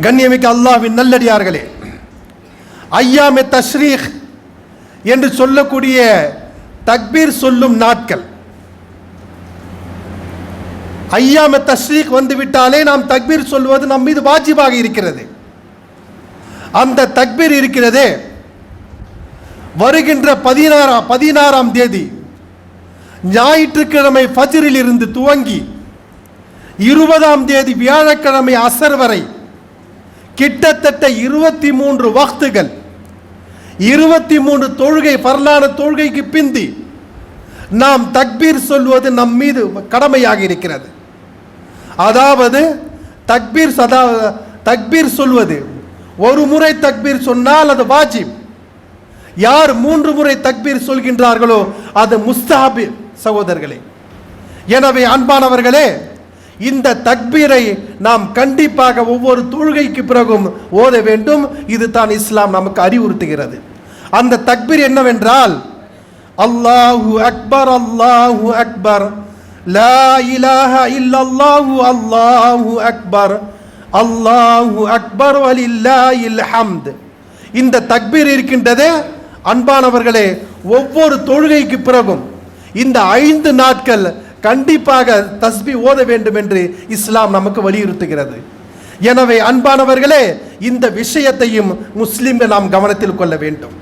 கண்ணியமிக்க அல்லாஹ்வின் நல்லடியார்களே ஐயாமே தஷ்ரீக் என்று சொல்லக்கூடிய தக்பீர் சொல்லும் நாட்கள். ஐயாம தஷ்ரீக் வந்துவிட்டாலே நாம் தக்பீர் சொல்வது நம் மீது வாஜிபாக இருக்கிறது. அந்த தக்பீர் இருக்கிறதே வருகின்ற பதினாறாம் பதினாறாம் தேதி ஞாயிற்றுக்கிழமை ஃபஜ்ரில் இருந்து துவங்கி இருபதாம் தேதி வியாழக்கிழமை அசர் வரை கிட்டத்தட்ட இருபத்தி மூன்று வக்துகள் இருபத்தி மூன்று தொழுகை பரலான தொழுகைக்கு பிந்தி நாம் தக்பீர் சொல்வது நம் மீது கடமையாக இருக்கிறது. அதாவது தக்பீர் சதா தக்பீர் சொல்வது ஒரு முறை தக்பீர் சொன்னால் அது வாஜிப். யார் மூன்று முறை தக்பீர் சொல்கின்றார்களோ அது முஸ்தாபி சகோதரர்களே. எனவே அன்பானவர்களே இந்த தக்பீரை நாம் கண்டிப்பாக ஒவ்வொரு தொழுகைக்கு பிறகும் ஓத வேண்டும். இது தான் இஸ்லாம் நமக்கு அறிவுறுத்துகிறது. அந்த தக்பீர் என்னவென்றால் அல்லாஹு அக்பர் அல்லாஹு அக்பர். லா இலாஹ இல்லல்லாஹு அல்லாஹு அக்பர். அல்லாஹு அக்பர் வலில்லாஹில் ஹம்த். இந்த தக்பீர் இருக்கின்றதே அன்பானவர்களே ஒவ்வொரு தொழுகைக்கு பிறகும். இந்த ஐந்து நாட்கள் கண்டிப்பாக தஸ்பி ஓத வேண்டும் என்று இஸ்லாம் நமக்கு வலியுறுத்துகிறது. எனவே அன்பானவர்களே இந்த விஷயத்தையும் முஸ்லிம்கள் நாம் கவனத்தில் கொள்ள வேண்டும்.